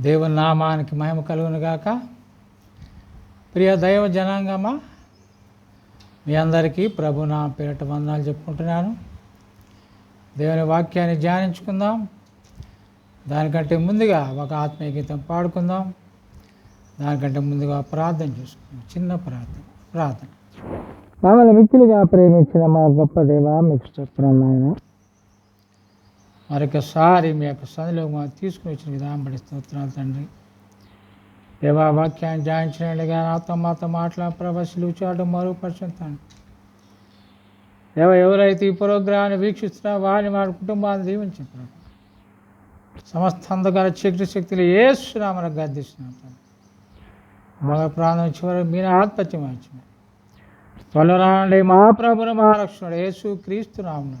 దేవుని నామానికి మహిమ కలుగునుగాక ప్రియ దైవ జనాంగమా మీ అందరికీ ప్రభు నా పేరట వందనాలు చెప్పుకుంటున్నాను. దేవుని వాక్యాన్ని ధ్యానించుకుందాం. దానికంటే ముందుగా ఒక ఆత్మీయ గీతం పాడుకుందాం. దానికంటే ముందుగా ప్రార్థన చేసుకుందాం. చిన్న ప్రార్థన ప్రార్థన. మమ్మల్ని మిక్కిలిగా ప్రేమించిన మా గొప్ప దేవ మీకు స్తోత్రం నాయన. మరొకసారి మీ యొక్క సదిలో మా తీసుకుని వచ్చిన విధానం పడి స్తోత్రాలు తండ్రి. దేవా వాక్యాన్ని ధ్యానించినట్లుగా నాతో మాతో మాట్లాడిన ప్రభాసులు చాటు మరుగుపరుచుతాను దేవ ఎవరైతే ఈ ప్రోగ్రాన్ని వీక్షిస్తున్నా వారిని వారి కుటుంబాన్ని దీవించిన ప్రభు. సమస్త అందగల చక్ర శక్తులు ఏసునామని గద్దిస్తున్నాం మగ ప్రాణం చివరి మీరు ఆత్మహత్యం త్వరలో త్వరరాండి మా ప్రభుని మహారక్షణుడు యేసు క్రీస్తు రాముడు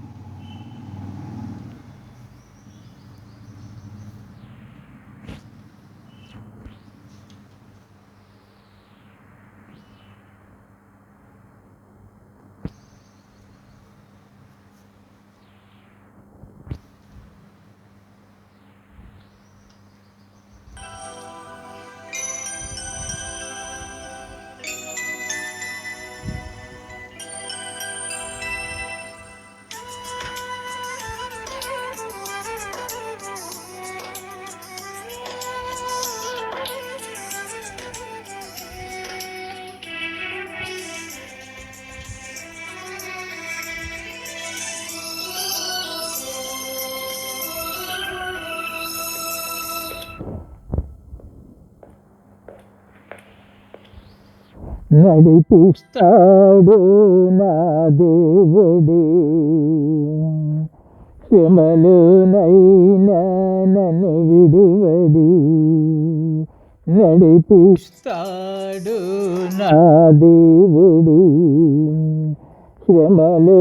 నడిపిస్తాడు నా దేవుడు. శ్రమలోనైనా నన్ను విడువడు. నడిపిస్తాడు నా దేవుడు. శ్రమలోనైనా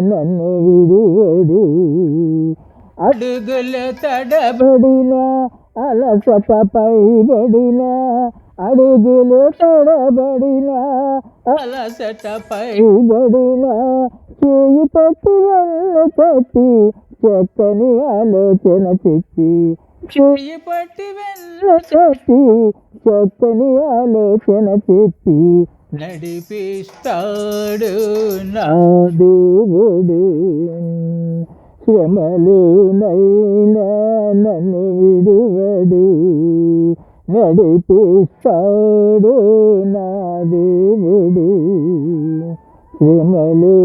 నన్ను విడువడు. అడుగుల తడబడిన అలసటపై బడిన అడుగులు తడబడిన అలసటపై బడిన చేయి పట్టి వల్ల పట్టి చక్కని ఆలోచన చెప్పి. చేయి పట్టి వెళ్ళ చెప్పి చక్కని ఆలోచన చెప్పి. నడిపిస్తాడు నా దేవుడు శ్రమలునైనా నన్ను విడువడు నడిపిస్తాడు నా దేవుడు. శ్రీమలే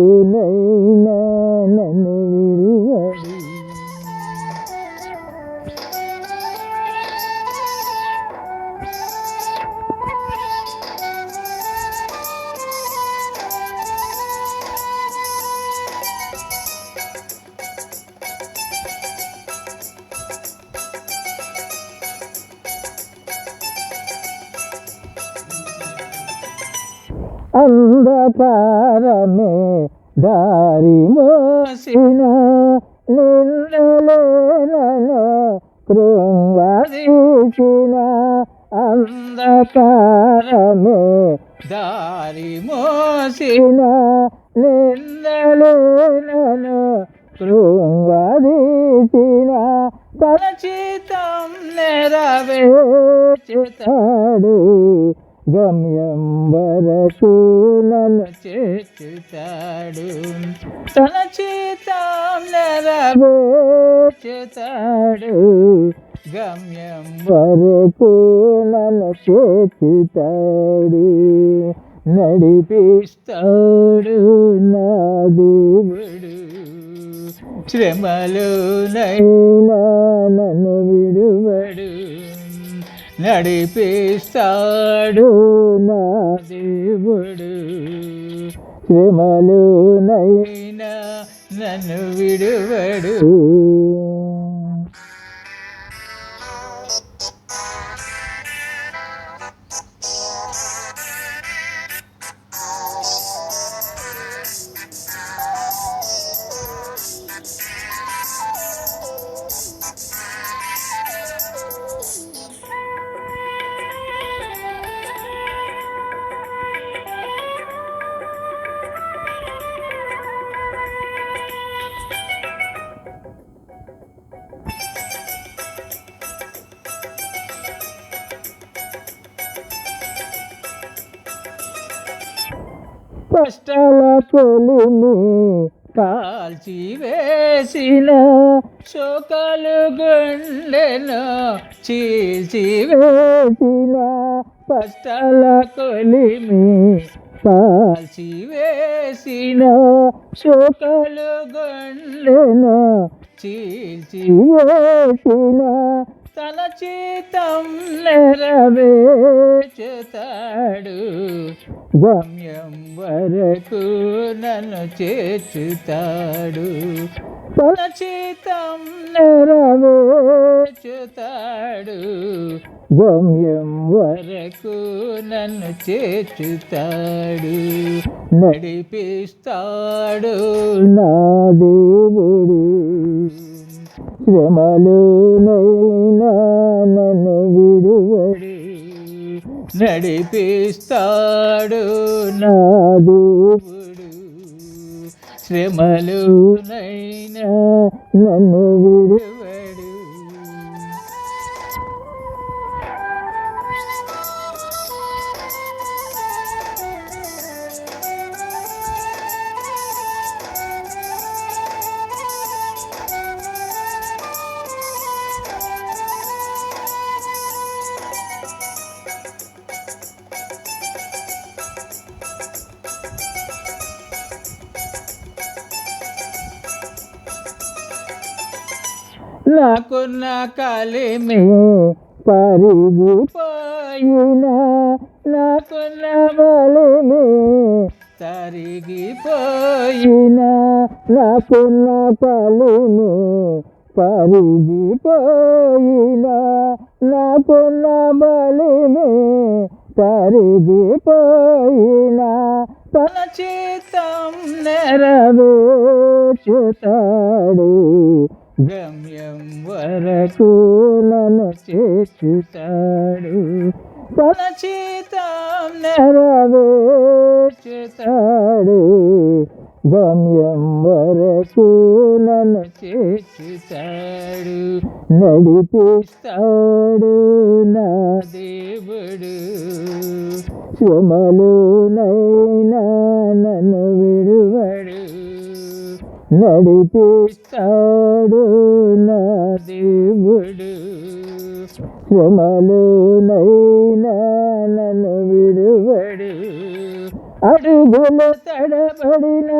పారమే దారి మోసిన నిన్నలేనను కృంగదీసిన అంధకారమే దారి మోసిన నిన్నలేనను కృంగదీసిన తన చిత్తం నెరవేర్చుతాడు. గమ్యం వరకు నన్ను తన చేతాడు గమ్యం వరకు నన్ను చేర్చుతాడు నడిపిస్తాడు నా దేవుడు శ్రమలోనైనా నన్ను విడువడు. నడిపిస్తాడు నా దేవుడు. శ్రమలోనైనా నన్ను విడువడు. కష్టాల కాల్చి వేసిన శోకాలు గుండెను చీల్చి వేసిన కష్టాల కొలిమి కాల్చి వేసిన శోకాలు గుండెను చీల్చి వేసిన తన చేతం నెరవేర్చుతాడు. గమ్యం వరకు నన్ను చేర్చుతాడు. తన చీతం నెరవేర్చుతాడు. గమ్యం వరకు నన్ను చేర్చుతాడు. నడిపిస్తాడు నా దేవుడు. శ్రమలు నైనా నన్ను విడువడి నడిపిస్తాడు నా దేవుడు. శ్రమలు నైనా నన్ను విడువడు నాకున్న కాలేమే పరిగిపోయిన నాకున్న బలిమి తరిగిపోయిన నాకున్న కలిమి పరిగిపోయిన నాకున్న బలిమి తరిగిపోయిన. తన చిత్తం నెరవేర్చుతాడు గమ్యం వరకు నన్ను చేర్చుతాడు. తన చిత్తం నెరవేర్చుతాడు. గమ్యం వరకు నన్ను చేర్చుతాడు. నడిపిస్తాడు నా దేవుడు. శ్రమలు నై నడిపిస్తాడు నా దేవుడు. శ్రమలు నన్ను విడువడు. అడుగులు తడబడిన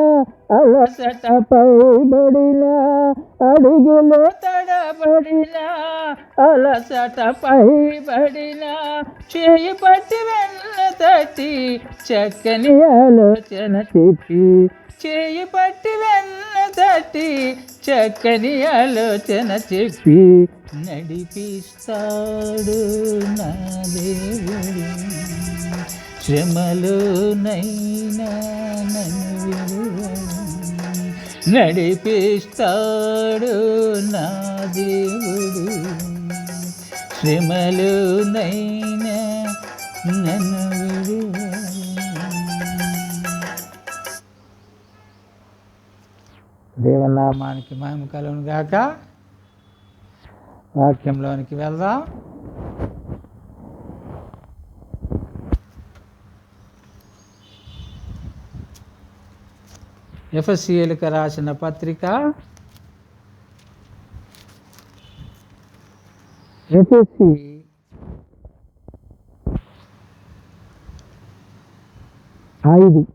అలసట పైబడిన అడుగులు తడబడిన అలసట పైబడిన చేయి పట్టి వెళ్ళ తట్టి చక్కని ఆలోచన తిప్పి చేయి పట్టి వెళ్ళ తట్టి చక్కని ఆలోచన చెప్పి నడిపిస్తాడు నా దేవుడు. శ్రమలోనైనా నన్ను నడిపిస్తాడు నా దేవుడు. శ్రమలోనైనా నన్ను దేవనామానికి మహిమ కలుగును గాక. వాక్యంలోనికి వెళ్దాం. ఎఫ్ఎస్సిఎల్కి రాసిన పత్రిక ఎఫ్ఎస్సి ఐదు.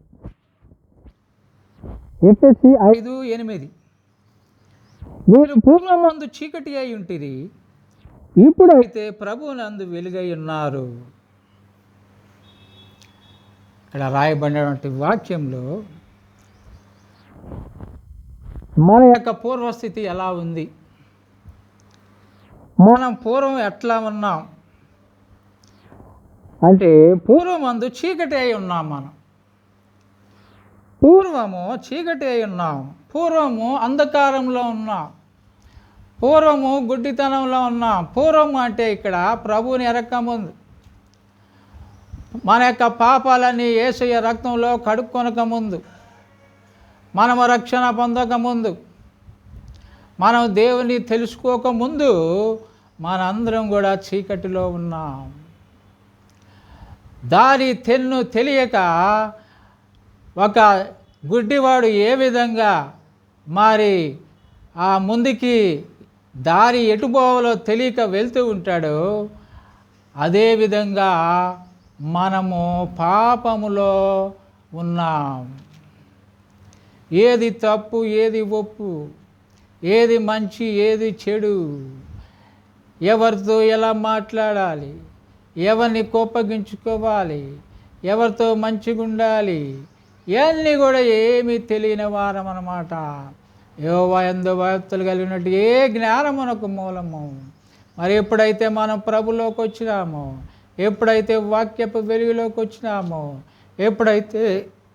ఎఫ్ఎస్సి ఐదు ఎనిమిది. మీరు పూర్వమందు చీకటి అయి ఉంటిరి. ఇప్పుడైతే ప్రభువునందు వెలుగై ఉన్నారు. ఇక్కడ రాయబడినటువంటి వాక్యంలో మన యొక్క పూర్వస్థితి ఎలా ఉంది? మనం పూర్వం ఎట్లా ఉన్నాం? అంటే పూర్వమందు చీకటి అయి ఉన్నాం మనం. పూర్వము చీకటి అయి ఉన్నాం. పూర్వము అంధకారంలో ఉన్నాం. పూర్వము గుడ్డితనంలో ఉన్నాం. పూర్వము అంటే ఇక్కడ ప్రభువుని ఎరక్కముందు మన యొక్క పాపాలన్నీ ఏసయ్య రక్తంలో కడుక్కొనక ముందు మనము రక్షణ పొందక ముందు మనం దేవుని తెలుసుకోక ముందు మనందరం కూడా చీకటిలో ఉన్నాం. దారి తెన్ను తెలియక ఒక గుడ్డివాడు ఏ విధంగా మరి ఆ ముందుకి దారి ఎటుపోవాలో తెలియక వెళ్తూ ఉంటాడో అదేవిధంగా మనము పాపములో ఉన్నాం. ఏది తప్పు ఏది ఒప్పు ఏది మంచి ఏది చెడు ఎవరితో ఎలా మాట్లాడాలి ఎవరిని కోపగించుకోవాలి ఎవరితో మంచిగా ఉండాలి ఇవన్నీ కూడా ఏమీ తెలియని వారం అన్నమాట. యోవా ఎందు భక్తులు కలిగినట్టు ఏ జ్ఞానమునకు మూలము. మరి ఎప్పుడైతే మనం ప్రభులోకి వచ్చినామో ఎప్పుడైతే వాక్యపు వెలుగులోకి వచ్చినామో ఎప్పుడైతే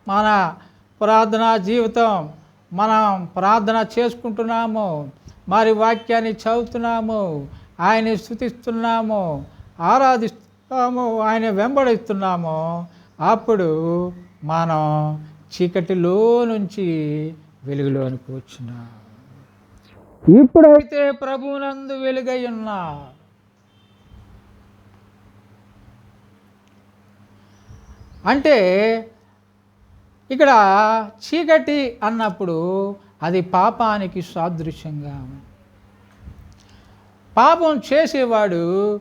మన ప్రార్థనా జీవితం మనం ప్రార్థన చేసుకుంటున్నాము మరి వాక్యాన్ని చదువుతున్నాము ఆయన్ని స్థుతిస్తున్నాము ఆరాధిస్తున్నాము ఆయన వెంబడిస్తున్నాము అప్పుడు మనం చీకటిలో నుంచి వెలుగులోనికి వచ్చినా. ఇప్పుడైతే ప్రభువునందు వెలుగై ఉన్నా. అంటే ఇక్కడ చీకటి అన్నప్పుడు అది పాపానికి సాదృశ్యంగా పాపం చేసేవాడు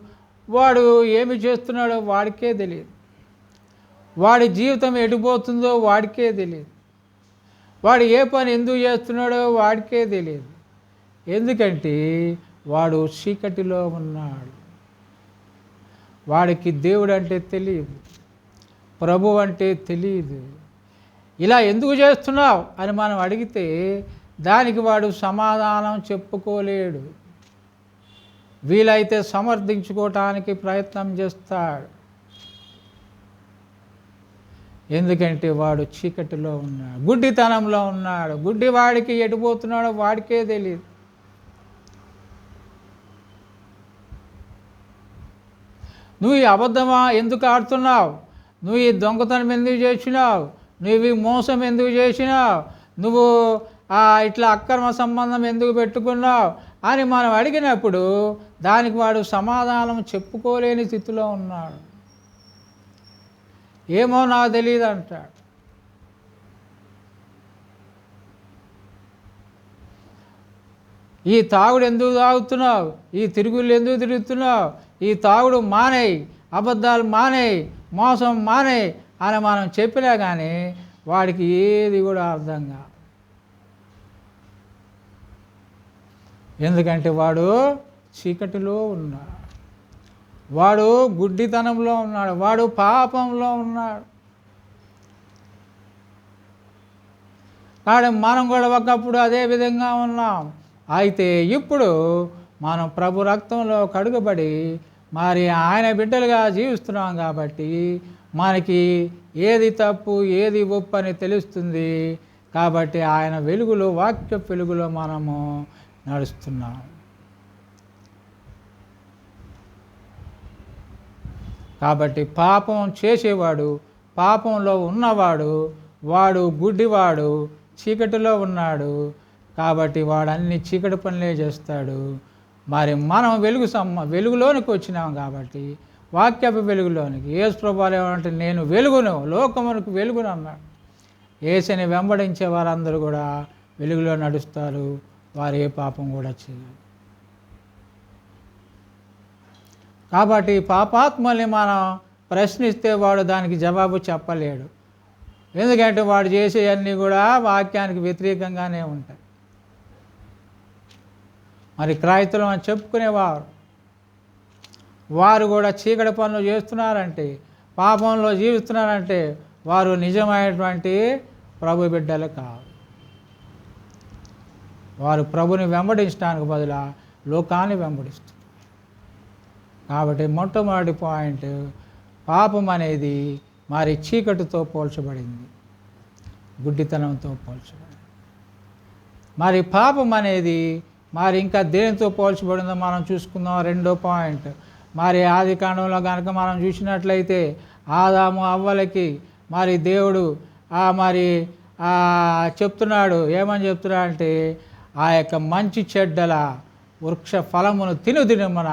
వాడు ఏమి చేస్తున్నాడో వాడికే తెలియదు. వాడి జీవితం ఎడిపోతుందో వాడికే తెలియదు. వాడు ఏ పని ఎందుకు చేస్తున్నాడో వాడికే తెలియదు. ఎందుకంటే వాడు చీకటిలో ఉన్నాడు. వాడికి దేవుడు అంటే తెలియదు. ప్రభు అంటే తెలియదు. ఇలా ఎందుకు చేస్తున్నావు అని మనం అడిగితే దానికి వాడు సమాధానం చెప్పుకోలేడు. వీలైతే సమర్థించుకోవటానికి ప్రయత్నం చేస్తాడు. ఎందుకంటే వాడు చీకటిలో ఉన్నాడు గుడ్డితనంలో ఉన్నాడు. గుడ్డి వాడికి ఎటుపోతున్నాడో వాడికే తెలియదు నువ్వు ఈ అబద్ధమా? ఎందుకు ఆడుతున్నావు? నువ్వు ఈ దొంగతనం ఎందుకు చేసినావు? నువ్వు ఈ మోసం ఎందుకు చేసినావు? నువ్వు ఇట్లా అక్రమ సంబంధం ఎందుకు పెట్టుకున్నావు? అని మనం అడిగినప్పుడు దానికి వాడు సమాధానం చెప్పుకోలేని స్థితిలో ఉన్నాడు. ఏమో నాకు తెలియదు అంటాడు. ఈ తాగుడు ఎందుకు తాగుతున్నావు? ఈ తిరుగుళ్ళు ఎందుకు తిరుగుతున్నావు? ఈ తాగుడు మానేయి అబద్ధాలు మానేయి మోసం మానేయి అని మనం చెప్పినా కానీ వాడికి ఏది కూడా అర్థం ఎందుకంటే వాడు చీకటిలో ఉన్నాడు. వాడు గుడ్డితనంలో ఉన్నాడు వాడు పాపంలో ఉన్నాడు. కాబట్టి మనం కూడా ఒకప్పుడు అదే విధంగా ఉన్నాం. అయితే ఇప్పుడు మనం ప్రభు రక్తంలో కడుగుబడి మరి ఆయన బిడ్డలుగా జీవిస్తున్నాం కాబట్టి మనకి ఏది తప్పు ఏది ఒప్పు అని తెలుస్తుంది. కాబట్టి ఆయన వెలుగులో వాక్య వెలుగులో మనము నడుస్తున్నాం. కాబట్టి పాపం చేసేవాడు పాపంలో ఉన్నవాడు వాడు గుడ్డివాడు చీకటిలో ఉన్నాడు. కాబట్టి వాడు అన్ని చీకటి పనులే చేస్తాడు. మరి మనం వెలుగు సమ్మ వెలుగులోనికి వచ్చినాం కాబట్టి వాక్యపు వెలుగులోనికి ఏసు ప్రభావం ఏమంటే నేను వెలుగును లోకమునకు వెలుగును అన్నాడు. ఏసని వెంబడించే వారందరూ కూడా వెలుగులో నడుస్తారు. వారు ఏ పాపం కూడా చేయరు. కాబట్టి పాపాత్మల్ని మనం ప్రశ్నిస్తే వాడు దానికి జవాబు చెప్పలేడు. ఎందుకంటే వాడు చేసేవన్నీ కూడా వాక్యానికి వ్యతిరేకంగానే ఉంటాయి. మరి క్రైస్తవం అని చెప్పుకునేవారు. వారు కూడా చీకటి పనులు చేస్తున్నారంటే పాపంలో జీవిస్తున్నారంటే వారు నిజమైనటువంటి ప్రభు బిడ్డలు కాదు వారు ప్రభుని వెంబడించడానికి బదులా లోకాన్ని వెంబడిస్తారు కాబట్టి మొట్టమొదటి పాయింట్ పాపం అనేది మరి చీకటితో పోల్చబడింది. గుడ్డితనంతో పోల్చబడింది. మరి పాపం అనేది మరి ఇంకా దేనితో పోల్చబడిందో మనం చూసుకుందాం. రెండో పాయింట్ మరి ఆది కాండంలో కనుక మనం చూసినట్లయితే ఆదాము అవ్వలకి మరి దేవుడు ఆ మరి చెప్తున్నాడు. ఏమని చెప్తున్నాడు అంటే ఆ యొక్క మంచి చెడ్డల వృక్ష ఫలమును తిను తినమన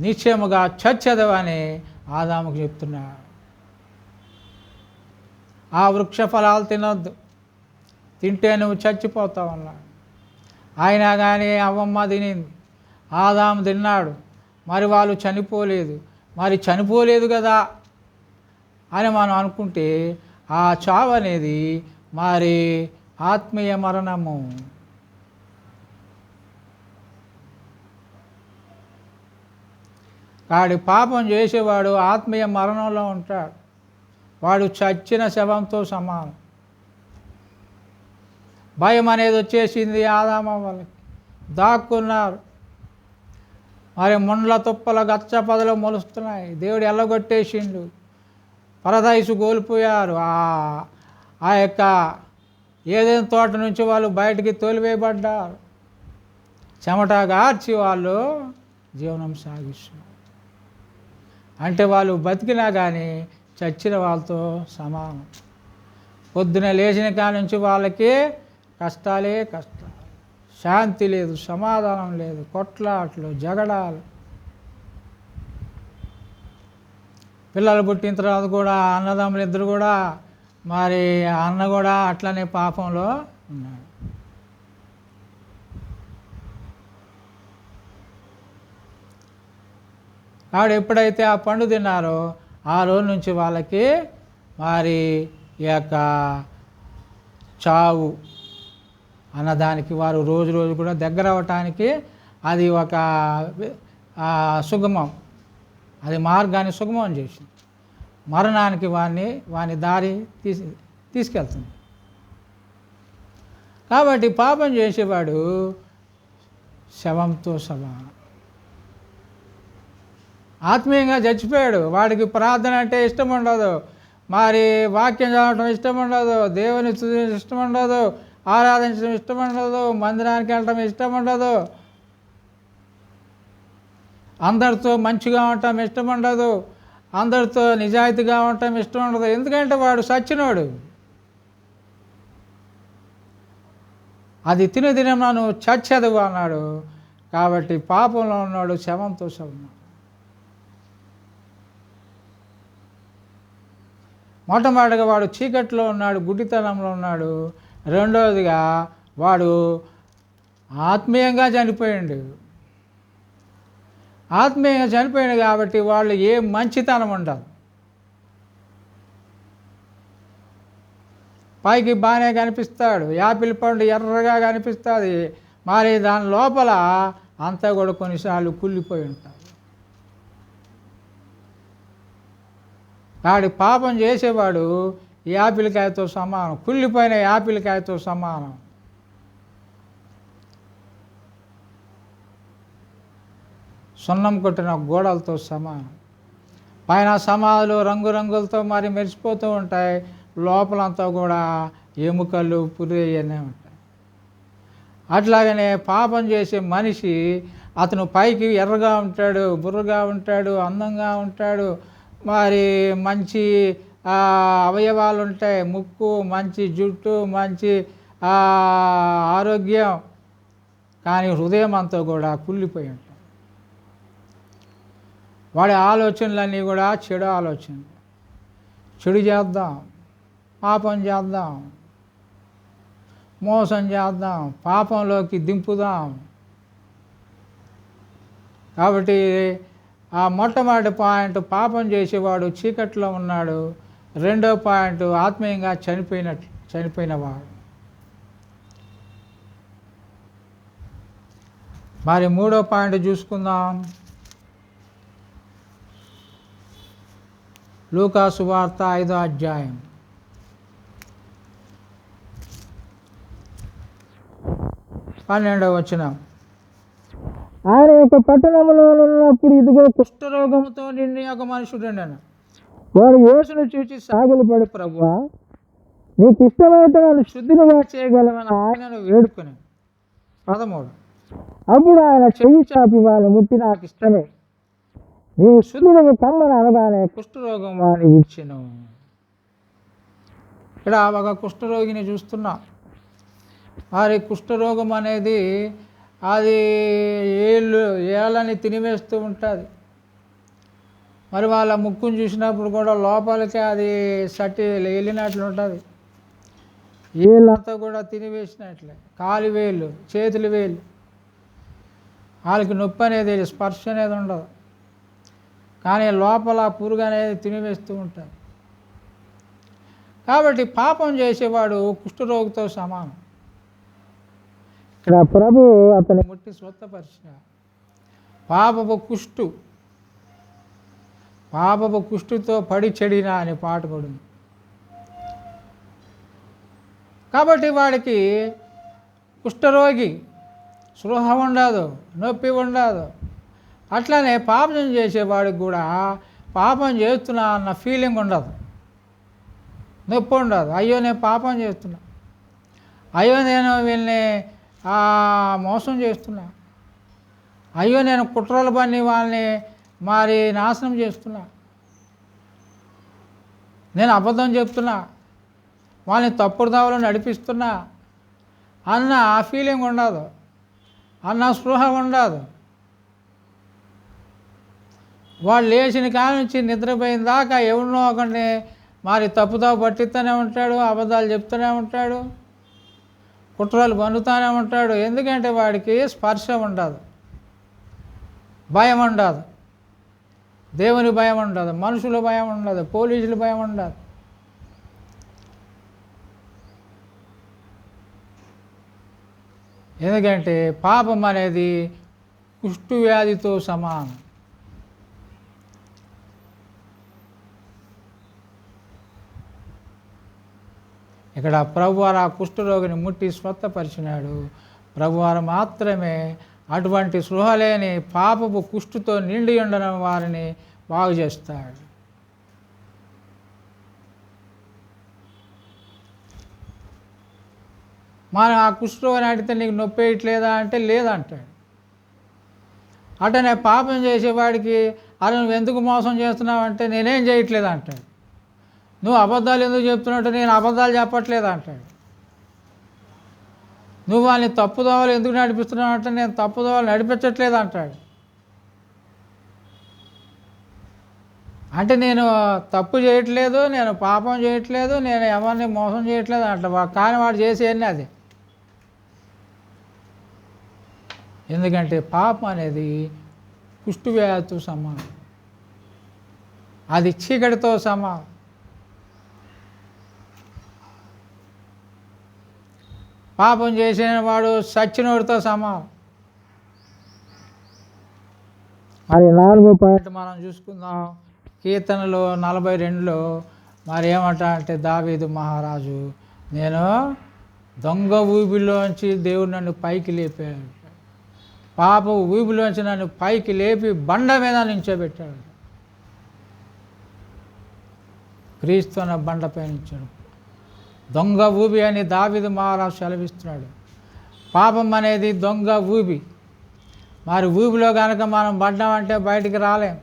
నిశ్చయముగా చచ్చదవని ఆదాముకు చెప్తున్నాడు. ఆ వృక్ష ఫలాలు తినొద్దు. తింటే నువ్వు చచ్చిపోతావు అన్నాడు. అయినా కానీ అవ్వమ్మ తినింది. ఆదాము తిన్నాడు. మరి వాళ్ళు చనిపోలేదు. మరి చనిపోలేదు కదా అని మనం అనుకుంటే ఆ చావు అనేది మరి ఆత్మీయ మరణము. వాడి పాపం చేసేవాడు ఆత్మీయ మరణంలో ఉంటాడు. వాడు చచ్చిన శవంతో సమానం. భయం అనేది వచ్చేసింది ఆదామ వాళ్ళకి. దాక్కున్నారు. మరి ముండ్ల తుప్పల గచ్చ పదలు మొలుస్తున్నాయి. దేవుడు ఎల్లగొట్టేసిండు. పరదైసు కోల్పోయారు. ఆ యొక్క ఏదైనా తోట నుంచి వాళ్ళు బయటికి తోలివేయబడ్డారు. చెమట గార్చి వాళ్ళు జీవనం సాగిస్తున్నారు. అంటే వాళ్ళు బతికినా కానీ చచ్చిన వాళ్ళతో సమానం. పొద్దున లేచిన కానుంచి వాళ్ళకి కష్టాలే కష్టాలు శాంతి లేదు సమాధానం లేదు కొట్లాట్లు జగడాలు. పిల్లలు పుట్టిన తర్వాత కూడా అన్నదమ్ములు ఇద్దరు కూడా మరి అన్న కూడా అట్లనే పాపంలో ఉన్నాడు ఆవిడ ఎప్పుడైతే ఆ పండు తిన్నారో ఆ రోజు నుంచి వాళ్ళకి మరి ఈ యొక్క చావు అన్నదానికి వారు రోజు రోజు కూడా దగ్గర అవ్వటానికి అది ఒక సుగమం అది మార్గాన్ని సుగమం చేసింది. మరణానికి వారిని వాని దారి తీసి తీసుకెళ్తుంది. కాబట్టి పాపం చేసేవాడు శవంతో సమానం. ఆత్మీయంగా చచ్చిపోయాడు. వాడికి ప్రార్థన అంటే ఇష్టం ఉండదు. మరి వాక్యం చదవటం ఇష్టం ఉండదు. దేవుని స్తుతించడం ఇష్టం ఉండదు. ఆరాధించడం ఇష్టం ఉండదు. మందిరానికి వెళ్ళటం ఇష్టం ఉండదు. అందరితో మంచిగా ఉండటం ఇష్టం ఉండదు. అందరితో నిజాయితీగా ఉండటం ఇష్టం ఉండదు. ఎందుకంటే వాడు సచ్చినోడు. అది తిని దినం నన్ను చచ్చదు అన్నాడు. కాబట్టి పాపంలో ఉన్నాడు శవంతో శవం మొట్టమొదటిగా వాడు చీకట్లో ఉన్నాడు గుడ్డితనంలో ఉన్నాడు. రెండవదిగా వాడు ఆత్మీయంగా చనిపోయాడు. ఆత్మీయంగా చనిపోయాడు కాబట్టి వాళ్ళు ఏ మంచితనం ఉండదు. పైకి బాగానే కనిపిస్తాడు యాపిల్ పండు ఎర్రగా కనిపిస్తుంది మరి దాని లోపల అంతా కూడా కొన్నిసార్లు కుళ్ళిపోయి ఉంటారు. వాడు పాపం చేసేవాడు ఈ యాపిల్కాయతో సమానం కుళ్ళిపోయిన యాపిల్కాయతో సమానం. సున్నం కొట్టిన గోడలతో సమానం. పైన సమాధులు రంగురంగులతో మరి మెరిసిపోతూ ఉంటాయి. లోపలంతా కూడా ఎముకలు పురి ఉంటాయి. అట్లాగనే పాపం చేసే మనిషి అతను పైకి ఎర్రగా ఉంటాడు బుర్రగా ఉంటాడు అందంగా ఉంటాడు మరి మంచి అవయవాలు ఉంటాయి ముక్కు మంచి జుట్టు మంచి ఆరోగ్యం. కానీ హృదయం అంతా కూడా కుళ్ళిపోయి ఉంటుంది. వాడి ఆలోచనలన్నీ కూడా చెడు ఆలోచనలు. చెడు చేద్దాం పాపం చేద్దాం మోసం చేద్దాం పాపంలోకి దింపుదాం. కాబట్టి ఆ మొట్టమొదటి పాయింట్ పాపం చేసేవాడు చీకట్లో ఉన్నాడు. రెండో పాయింట్ ఆత్మీయంగా చనిపోయిన చనిపోయినవాడు. మరి మూడో పాయింట్ చూసుకుందాం. లూకాసు వార్త ఐదో అధ్యాయం. పన్నెండవ వచనం. ఆయన యొక్క పట్టణంలో ఉన్నప్పుడు ఇదిగో కుష్ఠరోగంతో నిండి ఒక మనుషుడు నేను వాడు యేసును చూచి సాగులు పడి ప్రభు నీకు ఇష్టమైతే నన్ను శుద్ధిగా చేయగలమని ఆయనను వేడుకొని పదమూడు అప్పుడు ఆయన చెయ్యి చాపి వాళ్ళు ముట్టి నాకు ఇష్టమే. నీవు శుద్ధుడికి కమ్మని అనగానే కుష్ఠరోగం అని విడిచెను. ఇక్కడ ఒక కుష్ఠరోగిని చూస్తున్నా. వారి కుష్ఠరోగం అనేది అది ఏళ్ళు ఏళ్ళని తినివేస్తూ ఉంటుంది. మరి వాళ్ళ ముక్కును చూసినప్పుడు కూడా లోపలికి అది సట్టి వెళ్ళినట్లు ఉంటుంది. వీళ్ళంతా కూడా తినివేసినట్లే. కాలు వేలు చేతులు వేలు. వాళ్ళకి నొప్పి అనేది స్పర్శ అనేది ఉండదు. కానీ లోపల పురుగు అనేది తినివేస్తూ ఉంటుంది కాబట్టి పాపం చేసేవాడు కుష్ఠరోగితో సమానం. ఇక్కడ ప్రభు అతని ముట్టి స్వస్థపరిచిన పాపపు కుష్టు పాపపు కుష్టుతో పడి చెడిన అనే పాట కూడా కాబట్టి వాడికి కుష్ఠరోగి స్పృహ ఉండదు నొప్పి ఉండదు. అట్లానే పాపం చేసేవాడికి కూడా పాపం చేస్తున్నా అన్న ఫీలింగ్ ఉండదు. నొప్పి ఉండదు. అయ్యో నేను పాపం చేస్తున్నా. అయ్యో నేను వీళ్ళని మోసం చేస్తున్నా. అయ్యో నేను కుట్రలు పని వాళ్ళని మరి నాశనం చేస్తున్నా. నేను అబద్ధం చెప్తున్నా. వాళ్ళని తప్పుడు దావలో నడిపిస్తున్నా. అన్న ఆ ఫీలింగ్ ఉండదు. అన్న స్పృహ ఉండదు. వాడు లేచిన కాడ నుంచి నిద్రపోయిన దాకా ఎవరినో ఒకరిని మరి తప్పుదావ పట్టిస్తూనే ఉంటాడు అబద్ధాలు చెప్తూనే ఉంటాడు. కుట్రలు పన్నుతూనే ఉంటాడు ఎందుకంటే వాడికి స్పర్శ ఉండదు. భయం ఉండదు. దేవుని భయం ఉండదు. మనుషుల భయం ఉండదు. పోలీసుల భయం ఉండదు. ఎందుకంటే పాపం అనేది కుష్టు వ్యాధితో సమానం. ఇక్కడ ప్రభువారు ఆ కుష్ఠరోగిని ముట్టి స్వత్తపరిచినాడు ప్రభువారు మాత్రమే అటువంటి స్పృహ లేని పాపపు కుష్ఠుతో నిండి ఉండడం వారిని బాగు చేస్తాడు. మనం ఆ కుష్ఠరోగిని అడిగితే నీకు నొప్పి వేయట్లేదా అంటే లేదంటాడు. అటనే పాపం చేసేవాడికి అరే నువ్వు ఎందుకు మోసం చేస్తున్నావు? అంటే నేనేం చేయట్లేదు అంటాడు. నువ్వు అబద్ధాలు ఎందుకు చెప్తున్నట్టు నేను అబద్ధాలు చెప్పట్లేదు అంటాడు. నువ్వు వాళ్ళని తప్పుదోవలు ఎందుకు నడిపిస్తున్నావు అంటే నేను తప్పుదోవలు నడిపించట్లేదు అంటాడు. అంటే నేను తప్పు చేయట్లేదు నేను పాపం చేయట్లేదు నేను ఎవరిని మోసం చేయట్లేదు అంట. కానీ వాడు చేసేయన్ని అది. ఎందుకంటే పాపం అనేది కుష్టు వ్యాధితో సమానం. అది చీకటితో సమానం. పాపం చేసిన వాడు సచ్చినోడితో సమానం. మరి నాలుగో పాయింట్ మనం చూసుకుందాం కీర్తనలో నలభై రెండులో మరి ఏమంట అంటే దావీదు మహారాజు నేను దొంగ ఊబిలోంచి దేవుడు నన్ను పైకి లేపాడు. పాప ఊబిలోంచి నన్ను పైకి లేపి బండ మీద నించోబెట్టాడు. క్రీస్తు బండపై నుంచాడు. దొంగ ఊబి అని దావిది మహారాజు సెలవిస్తున్నాడు. పాపం అనేది దొంగ ఊబి. మరి ఊబిలో కనుక మనం పడ్డామంటే బయటికి రాలేం.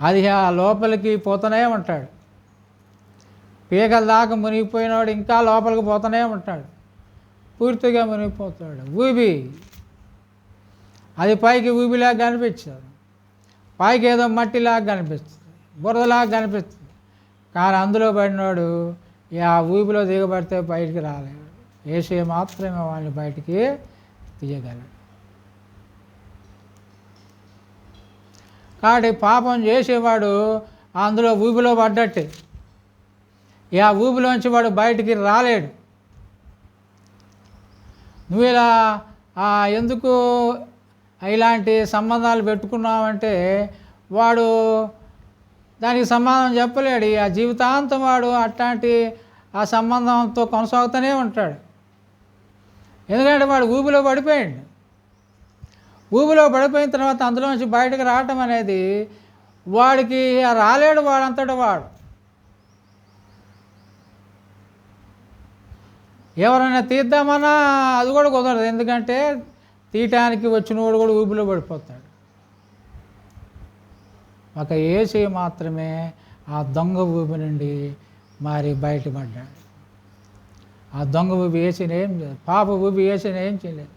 అది ఆ లోపలికి పోతూనే ఉంటాడు. పీకల దాకా మునిగిపోయినవాడు ఇంకా లోపలికి పోతూనే ఉంటాడు. పూర్తిగా మునిగిపోతాడు. ఊబి. అది పైకి ఊబిలాగా కనిపించదు పైకి ఏదో మట్టిలాగా కనిపిస్తుంది. బురదలాగా కనిపిస్తుంది. కానీ అందులో పడినవాడు ఆ ఊబిలో దిగబడితే బయటికి రాలేడు ఏసే మాత్రమే వాళ్ళని బయటికి తీయగలడు. కాబట్టి పాపం చేసేవాడు అందులో ఊబిలో పడ్డట్టే. ఆ ఊబిలోంచి వాడు బయటికి రాలేడు. నువ్వు ఇలా ఎందుకు ఇలాంటి సంబంధాలు పెట్టుకున్నావంటే వాడు దానికి సమాధానం చెప్పలేడు. ఆ జీవితాంతం వాడు అట్లాంటి ఆ సంబంధంతో కొనసాగుతూనే ఉంటాడు. ఎందుకంటే వాడు ఊబిలో పడిపోయాడు. ఊబిలో పడిపోయిన తర్వాత అందులో నుంచి బయటకు రావటం అనేది వాడికి రాలేడు వాడంతట వాడు. ఎవరైనా తీద్దామన్నా అది కూడా కుదరదు. ఎందుకంటే తీయటానికి వచ్చిన వాడు కూడా ఊబిలో పడిపోతాడు. ఒక ఏసీ మాత్రమే ఆ దొంగ ఊబి నుండి మరి బయటపడ్డాడు. ఆ దొంగ ఊబి వేసిన ఏం లేదు పాప ఊబి వేసిన ఏం చేయలేదు.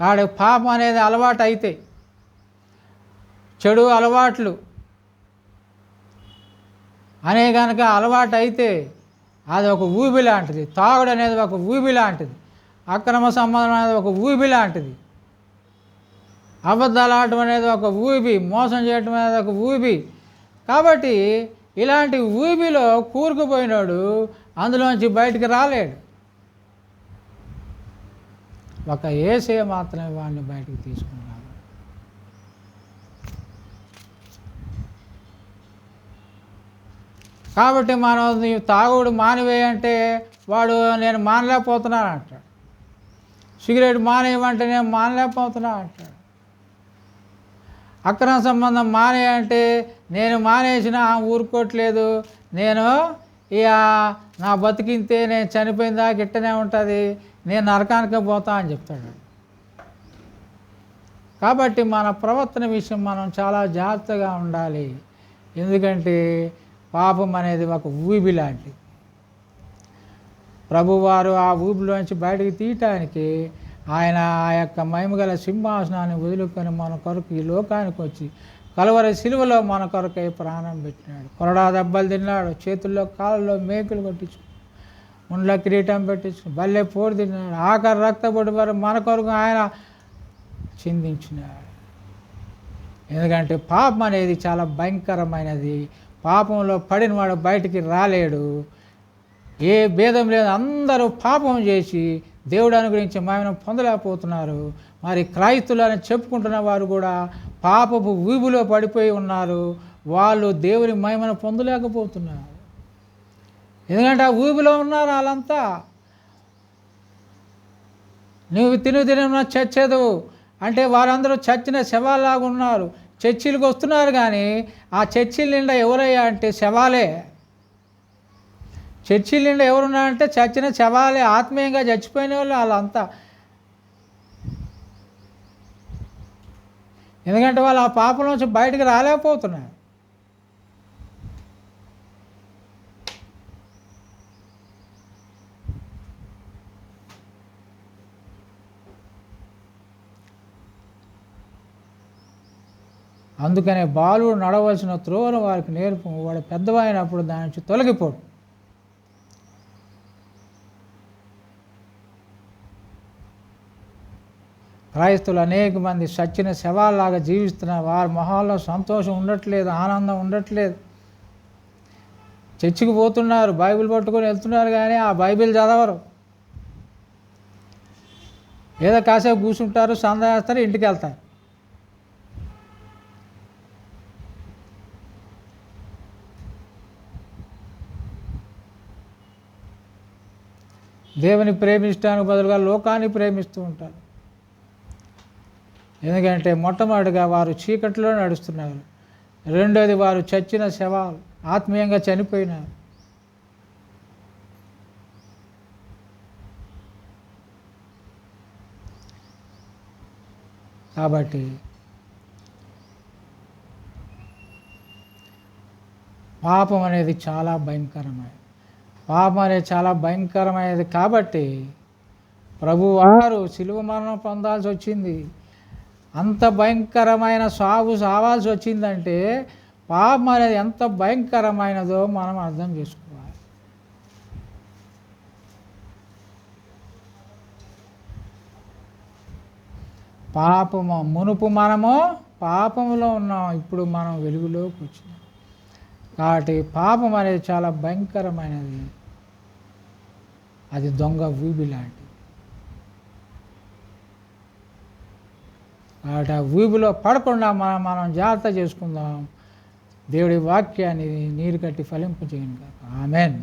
వాడి పాపం అనేది అలవాటు అయితే చెడు అలవాట్లు అనే కనుక అలవాటు అయితే అది ఒక ఊబి లాంటిది. తాగుడు అనేది ఒక ఊబి లాంటిది. అక్రమ సంబంధం అనేది ఒక ఊబి లాంటిది. అబద్ధాలాడటం అనేది ఒక ఊబి మోసం చేయటం అనేది ఒక ఊబి. కాబట్టి ఇలాంటి ఊబిలో కూరుకుపోయినాడు అందులోంచి బయటికి రాలేడు. ఒక ఏసే మాత్రమే వాడిని బయటికి తీసుకున్నాడు కాబట్టి మనం ఈ తాగుడు మానివేయంటే వాడు నేను మానలేకపోతున్నాను అంటాడు సిగరెట్ మానేయమంటే నేను మానలేకపోతున్నా అంటాడు అక్రమ సంబంధం మానేయంటే నేను మానేసిన ఊరుకోవట్లేదు. నేను ఇక నా బతికింతే నేను చనిపోయిందా గిట్టనే ఇట్టనే ఉంటుంది. నేను నరకానికి పోతా అని చెప్తాడు. కాబట్టి మన ప్రవర్తన విషయం మనం చాలా జాగ్రత్తగా ఉండాలి. ఎందుకంటే పాపం అనేది ఒక ఊబి లాంటిది. ప్రభువారు ఆ ఊబిలోంచి బయటకు తీయటానికి ఆయన ఆ యొక్క మహిమగల సింహాసనాన్ని వదులుకొని మన కొరకు ఈ లోకానికి వచ్చి కలవరి సిలువలో మన కొరకై ప్రాణం పెట్టినాడు. కొరడా దెబ్బలు తిన్నాడు చేతుల్లో కాళ్ళలో మేకులు కొట్టించుకున్నాడు. ముండ్ల కిరీటం పెట్టించుకుని బల్లె పోరు తిన్నాడు. ఆఖరి రక్తపొడి వరకు మన కొరకు ఆయన చిందించినాడు. ఎందుకంటే పాపం అనేది చాలా భయంకరమైనది. పాపంలో పడిన వాడు బయటికి రాలేడు. ఏ భేదం లేదు. అందరూ పాపం చేసి దేవుడు అనుగ్రహించే మహిమను పొందలేకపోతున్నారు. మరి క్రైస్తులని చెప్పుకుంటున్న వారు కూడా పాపపు ఊబిలో పడిపోయి ఉన్నారు. వాళ్ళు దేవుని మహిమను పొందలేకపోతున్నారు. ఎందుకంటే ఆ ఊబిలో ఉన్నారు వాళ్ళంతా. నువ్వు తిను తిన చచ్చేదు అంటే వారందరూ చచ్చిన శవాల్లాగా ఉన్నారు. చర్చిలకు వస్తున్నారు కానీ ఆ చర్చిల నిండా ఎవరయ్యా అంటే శవాలే. చర్చిల నిండా ఎవరున్నారంటే చచ్చిన శవాలే ఆత్మీయంగా చచ్చిపోయిన వాళ్ళు వాళ్ళంతా. ఎందుకంటే వాళ్ళు ఆ పాపం నుంచి బయటకు రాలేకపోతున్నారు. అందుకనే బాలుడు నడవలసిన త్రోవను వారికి నేర్పు వాడు పెద్దవైనప్పుడు దాని నుంచి తొలగిపోడు. క్రైస్తులు అనేక మంది సచ్చిన శవాల్లాగా జీవిస్తున్న వారి మొహాల్లో సంతోషం ఉండట్లేదు ఆనందం ఉండట్లేదు. చర్చికి పోతున్నారు బైబిల్ పట్టుకొని వెళ్తున్నారు కానీ ఆ బైబిల్ చదవరు. ఏదో కాసేపు కూర్చుంటారు సందా వేస్తారు ఇంటికి వెళ్తారు. దేవుని ప్రేమించడానికి బదులుగా లోకాన్ని ప్రేమిస్తూ ఉంటారు. ఎందుకంటే మొట్టమొదటిగా వారు చీకట్లో నడుస్తున్నారు. రెండోది వారు చచ్చిన శవాలు ఆత్మీయంగా చనిపోయినారు. కాబట్టి పాపం అనేది చాలా భయంకరమైనది. పాపం అనేది చాలా భయంకరమైనది కాబట్టి ప్రభువారు శిలువ మరణం పొందాల్సి వచ్చింది. అంత భయంకరమైన సాగు సావాల్సి వచ్చిందంటే పాపం అనేది ఎంత భయంకరమైనదో మనం అర్థం చేసుకోవాలి. పాపము మునుపు మనము పాపంలో ఉన్నాం ఇప్పుడు మనం వెలుగులోకి వచ్చినాం. కాబట్టి పాపం అనేది చాలా భయంకరమైనది. అది దొంగ ఊబి లాంటి ఆట ఊబిలో పడకుండా మనం మనం జాగ్రత్త చేసుకుందాం. దేవుడి వాక్యాన్ని నీరు కట్టి ఫలింపు చేయండి ఆమెన్.